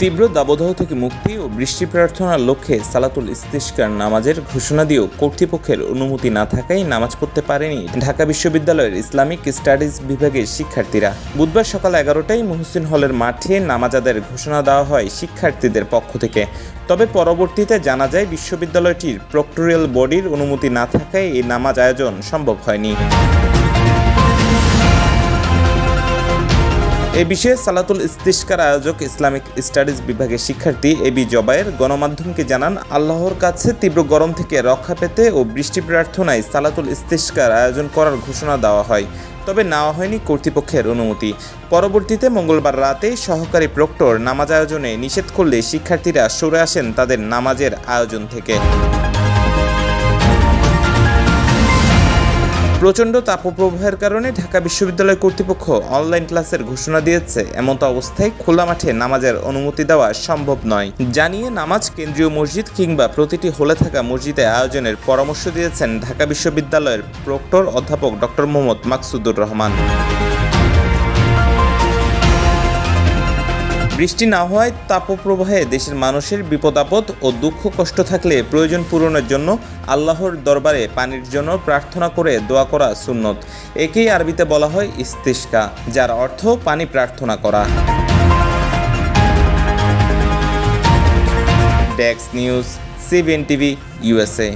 তীব্র দাবদাহ থেকে মুক্তি ও বৃষ্টি প্রার্থনার লক্ষ্যে সালাতুল ইস্তিস্কার নামাজের ঘোষণা দিয়েও কর্তৃপক্ষের অনুমতি না থাকায় নামাজ পড়তে পারেনি ঢাকা বিশ্ববিদ্যালয়ের ইসলামিক স্টাডিজ বিভাগের শিক্ষার্থীরা। বুধবার সকাল এগারোটায় মহসিন হলের মাঠে নামাজ আদায়ের ঘোষণা দেওয়া হয় শিক্ষার্থীদের পক্ষ থেকে। তবে পরবর্তীতে জানা যায় বিশ্ববিদ্যালয়টির প্রক্টোরিয়াল বডির অনুমতি না থাকায় এই নামাজ আয়োজন সম্ভব হয়নি। এ বিষয়ে সালাতুল ইস্তিস্কার আয়োজক ইসলামিক স্টাডিজ বিভাগের শিক্ষার্থী এবি জবায়ের গণমাধ্যমকে জানান, আল্লাহর কাছে তীব্র গরম থেকে রক্ষা পেতে ও বৃষ্টি প্রার্থনায় সালাতুল ইস্তিস্কার আয়োজন করার ঘোষণা দেওয়া হয়। তবে নেওয়া হয়নি কর্তৃপক্ষের অনুমতি। পরবর্তীতে মঙ্গলবার রাতে সহকারী প্রক্টর নামাজ আয়োজনে নিষেধ করলে শিক্ষার্থীরা সরে আসেন তাদের নামাজের আয়োজন থেকে। প্রচণ্ড তাপপ্রবাহের কারণে ঢাকা বিশ্ববিদ্যালয় কর্তৃপক্ষ অনলাইন ক্লাসের ঘোষণা দিয়েছে। এমত অবস্থায় খোলা মাঠে নামাজের অনুমতি দেওয়া সম্ভব নয়। জানিয়ে নামাজ কেন্দ্রীয় মসজিদ কিংবা প্রতিটি হলে থাকা মসজিদে আয়োজনের পরামর্শ দিয়েছেন ঢাকা বিশ্ববিদ্যালয়ের প্রক্টর অধ্যাপক ডক্টর মোহাম্মদ মাকসুদুর রহমান। বৃষ্টি না হওয়ায় তাপপ্রবাহে দেশের মানুষের বিপদ, আপদ ও দুঃখ, কষ্ট থাকলে প্রয়োজন পূরণের জন্য আল্লাহর দরবারে পানির জন্য প্রার্থনা করে দোয়া করা সুন্নত। একেই আরবিতে বলা হয় ইস্তিস্কা যার অর্থ পানি প্রার্থনা করা। ডেক্স নিউজ, সিবিএন টিভি, ইউএসএ।